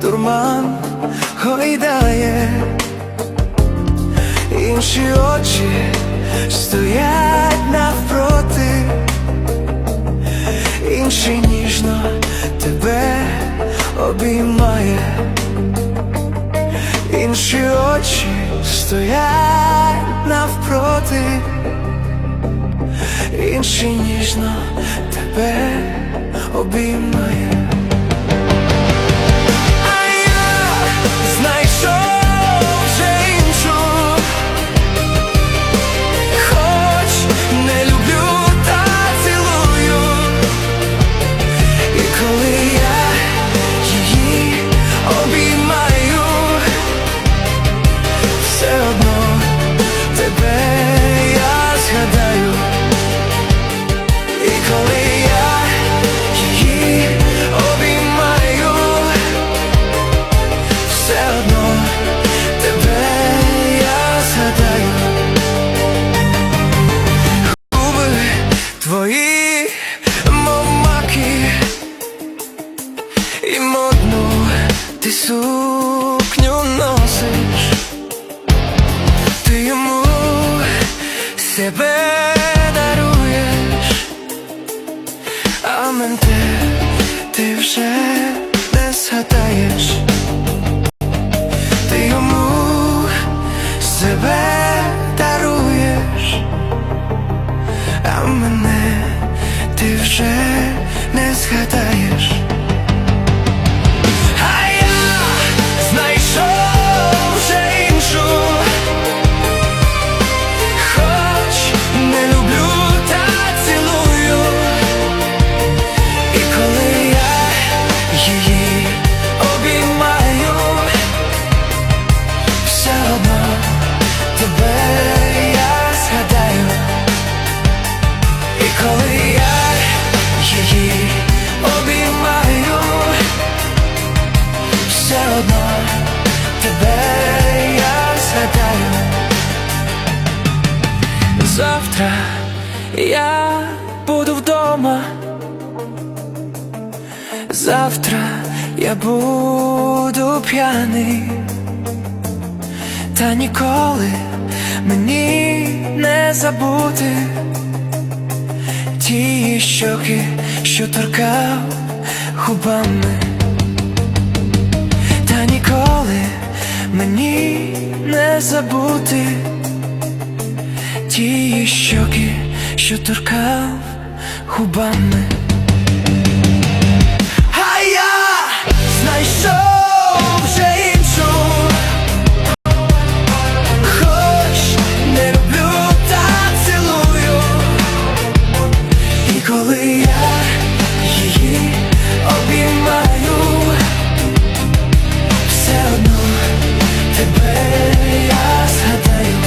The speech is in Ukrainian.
туман гойдає, інші очі стоять навпроти, інші ніжно тебе обіймає, інші очі стоять навпроти, інші ніжно тебе обіймає. Ty suknią nosisz? Ty jemu siebie darujesz. Amen ty, ty wszędzie dajesz одно тебе я згадаю. Завтра я буду вдома. Завтра я буду п'яний. Та ніколи мені не забути ті щоки, що торкав губами, та ніколи мені не забути ті щоки, що торкав губами. А я знайшов вже іншу. Хоч не люблю та цілую І коли я тебе я згадаю